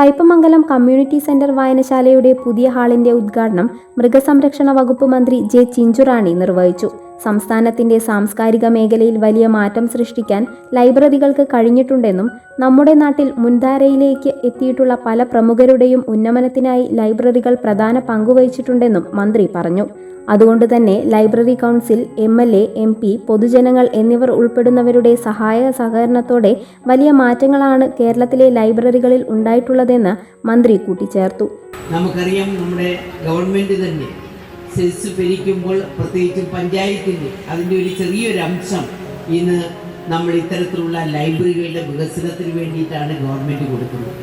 Kaipamangalam community centre വായനശാലയുടെ പുതിയ ഹാളിന്റെ ഉദ്ഘാടനം മൃഗസംരക്ഷണ വകുപ്പ് മന്ത്രി ജെ ചിഞ്ചുറാണി നിർവഹിച്ചു സംസ്ഥാനത്തിന്റെ സാംസ്കാരിക മേഖലയിൽ വലിയ മാറ്റം സൃഷ്ടിക്കാൻ ലൈബ്രറികൾക്ക് കഴിഞ്ഞിട്ടുണ്ടെന്നും നമ്മുടെ നാട്ടിൽ മുൻധാരയിലേക്ക് എത്തിയിട്ടുള്ള പല പ്രമുഖരുടെയും ഉന്നമനത്തിനായി ലൈബ്രറികൾ പ്രധാന പങ്കുവഹിച്ചിട്ടുണ്ടെന്നും മന്ത്രി പറഞ്ഞു. അതുകൊണ്ട് തന്നെ library council M L A M P പൊതുജനങ്ങൾ എന്നിവർ ഉൾപ്പെടുന്നവരുടെ സഹായ സഹകരണത്തോടെ വലിയ മാറ്റങ്ങളാണ് കേരളത്തിലെ ലൈബ്രറികളിൽ ഉണ്ടായിട്ടുള്ളതെന്ന് മന്ത്രി കൂട്ടിച്ചേർത്തു. നമുക്കറിയാം നമ്മുടെ ഗവൺമെന്റ് തന്നെ സെസ് ഭരിക്കുമ്പോൾ പ്രത്യേകിച്ചും പഞ്ചായത്തിന്റെ അതിന്റെ ഒരു ചെറിയൊരു അംശം ഇന്ന് നമ്മൾ ഇത്തരത്തിലുള്ള ലൈബ്രറികളുടെ വികസനത്തിന് വേണ്ടിയിട്ടാണ് ഗവൺമെന്റ് കൊടുക്കുന്നത്.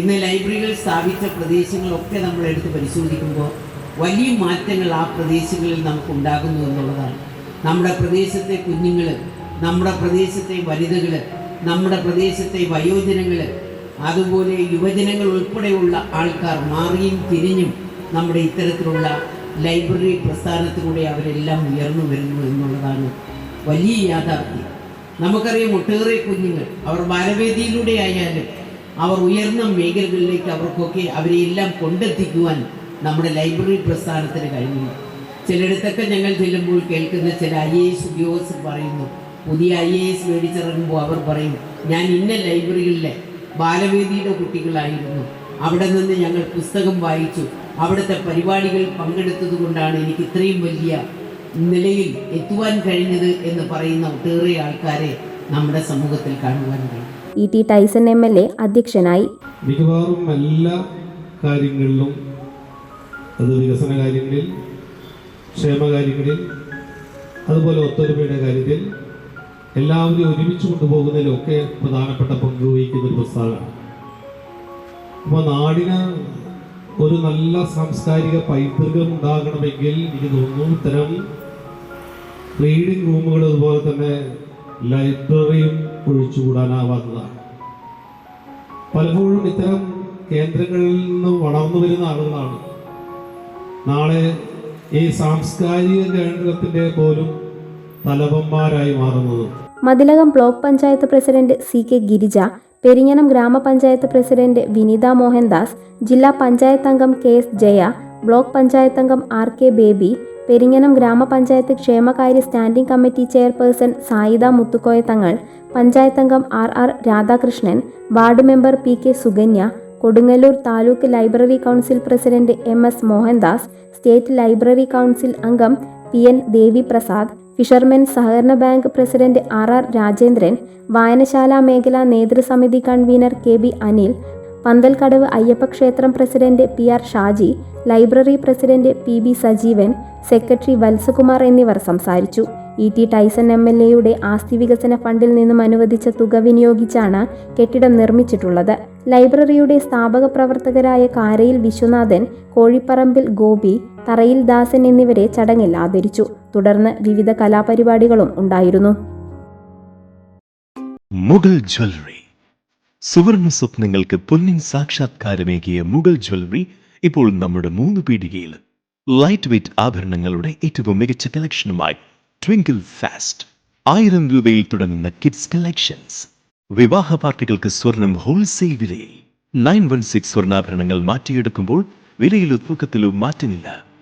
ഇന്ന് ലൈബ്രറികൾ സ്ഥാപിച്ച പ്രദേശങ്ങളൊക്കെ നമ്മൾ എടുത്ത് പരിശോധിക്കുമ്പോൾ വലിയ മാറ്റങ്ങൾ ആ പ്രദേശങ്ങളിൽ നമുക്ക് ഉണ്ടാകുന്നു എന്നുള്ളതാണ്. നമ്മുടെ പ്രദേശത്തെ കുഞ്ഞുങ്ങൾ നമ്മുടെ പ്രദേശത്തെ വനിതകൾ നമ്മുടെ പ്രദേശത്തെ വയോജനങ്ങൾ അതുപോലെ യുവജനങ്ങൾ ഉൾപ്പെടെയുള്ള ആൾക്കാർ മാറിയും തിരിഞ്ഞും നമ്മുടെ ഇത്തരത്തിലുള്ള ലൈബ്രറി പ്രസ്ഥാനത്തിലൂടെ അവരെല്ലാം ഉയർന്നു വരുന്നു എന്നുള്ളതാണ് വലിയ യാഥാർത്ഥ്യം. നമുക്കറിയാം ഒട്ടേറെ കുഞ്ഞുങ്ങൾ അവർ ബാലവേദിയിലൂടെ ആയാലും അവർ ഉയർന്ന മേഖലകളിലേക്ക് അവർക്കൊക്കെ അവരെയെല്ലാം കൊണ്ടെത്തിക്കുവാൻ നമ്മുടെ ലൈബ്രറി പ്രസ്ഥാനത്തിന് കഴിഞ്ഞു. ചിലയിടത്തൊക്കെ ഞങ്ങൾ ചെല്ലുമ്പോൾ കേൾക്കുന്ന ചില ഐ എ എസ് ഉദ്യോഗസ്ഥർ പറയുന്നു പുതിയ ഐ എ എസ് മേടിച്ചിറങ്ങുമ്പോൾ അവർ പറയും ഞാൻ ഇന്ന ലൈബ്രറികളിലെ ബാലവേദിയുടെ കുട്ടികളായിരുന്നു. അവിടെ നിന്ന് ഞങ്ങൾ പുസ്തകം വായിച്ചു. അവിടുത്തെ പരിപാടികൾ പങ്കെടുത്തത് കൊണ്ടാണ് എനിക്ക് ഇത്രയും വലിയ നിലയിൽ എത്തുവാൻ കഴിഞ്ഞത് എന്ന് പറയുന്ന ഒട്ടേറെ ആൾക്കാരെ നമ്മുടെ സമൂഹത്തിൽ കാണുവാൻ കഴിയും. E T Tyson M L A അധ്യക്ഷനായി മിക്കവാറും എല്ലാ കാര്യങ്ങളിലും അത് വികസന കാര്യങ്ങളിൽ ക്ഷേമകാര്യങ്ങളിൽ അതുപോലെ ഒത്തൊരുമയുടെ കാര്യത്തിൽ എല്ലാവരെയും ഒരുമിച്ച് കൊണ്ടുപോകുന്നതിലൊക്കെ പ്രധാനപ്പെട്ട പങ്ക് വഹിക്കുന്ന ഒരു പുസ്തകമാണ് അപ്പോൾ നാടിന് ഒരു നല്ല സാംസ്കാരിക പൈതൃകം ഉണ്ടാകണമെങ്കിൽ എനിക്ക് തോന്നുന്നു ഇത്തരം റീഡിംഗ് റൂമുകൾ അതുപോലെ തന്നെ ലൈബ്രറിയും ഒഴിച്ചുകൂടാനാവാത്തതാണ്. പലപ്പോഴും ഇത്തരം കേന്ദ്രങ്ങളിൽ നിന്ന് വളർന്നു വരുന്ന ആളുകളാണ്. നാളെ ഈ സാംസ്കാരിക കേന്ദ്രത്തിന്റെ പോലും തലവന്മാരായി മാറുന്നത്. Mathilakam block panchayat president C K Girija Perinjanam ഗ്രാമപഞ്ചായത്ത് പ്രസിഡന്റ് വിനിത മോഹൻദാസ് ജില്ലാ പഞ്ചായത്ത് അംഗം K S Jaya block panchayat അംഗം ആർ കെ ബേബി പെരിങ്ങനം ഗ്രാമപഞ്ചായത്ത് ക്ഷേമകാര്യ standing committee chairperson Saida Muthukoya Thangal panchayat അംഗം R R Radhakrishnan ward member P K Sukanya Kodungallur taluk library council president M S Mohandas state library council അംഗം P N Devi Prasad fishermen സഹകരണ bank president R R Rajendran വായനശാല മേഖലാ നേതൃസമിതി convener K B Anil Panthalkadavu അയ്യപ്പക്ഷേത്രം president P R Shaji library president P B Sajeevan secretary Valsakumar എന്നിവർ സംസാരിച്ചു. E T Tyson M L എയുടെ ആസ്തി വികസന ഫണ്ടിൽ നിന്നും അനുവദിച്ച തുക വിനിയോഗിച്ചാണ് കെട്ടിടം നിർമ്മിച്ചിട്ടുള്ളത്. ലൈബ്രറിയുടെ സ്ഥാപക പ്രവർത്തകരായ കാരയിൽ വിശ്വനാഥൻ കോഴിപ്പറമ്പിൽ ഗോപി തറയിൽ ദാസൻ എന്നിവരെ ചടങ്ങിൽ ആദരിച്ചു. തുടർന്ന് വിവിധ കലാപരിപാടികളും ഉണ്ടായിരുന്നു. മുഗൾ ജ്വല്ലറി. സുവർണ സ്വപ്നങ്ങൾക്ക് പൊന്നിൻ സാക്ഷാത്കാരമേകിയ മുഗൾ ജ്വല്ലറി ഇപ്പോൾ നമ്മുടെ മൂന്ന് പീടികയിൽ ലൈറ്റ് വെയ്റ്റ് ആഭരണങ്ങളുടെ ഏറ്റവും മികച്ച കളക്ഷനുമായി ട്വിങ്കിൾ ഫാസ്റ്റ് ആയിരം രൂപയിൽ തുടങ്ങുന്ന കിഡ്സ് കളക്ഷൻസ് വിവാഹ പാർട്ടികൾക്ക് സ്വർണം ഹോൾസെയിൽ വിലയിൽ. നയൻ വൺ സിക്സ് സ്വർണാഭരണങ്ങൾ മാറ്റിയെടുക്കുമ്പോൾ വിലയിലോ തൂക്കത്തിലോ മാറ്റമില്ല.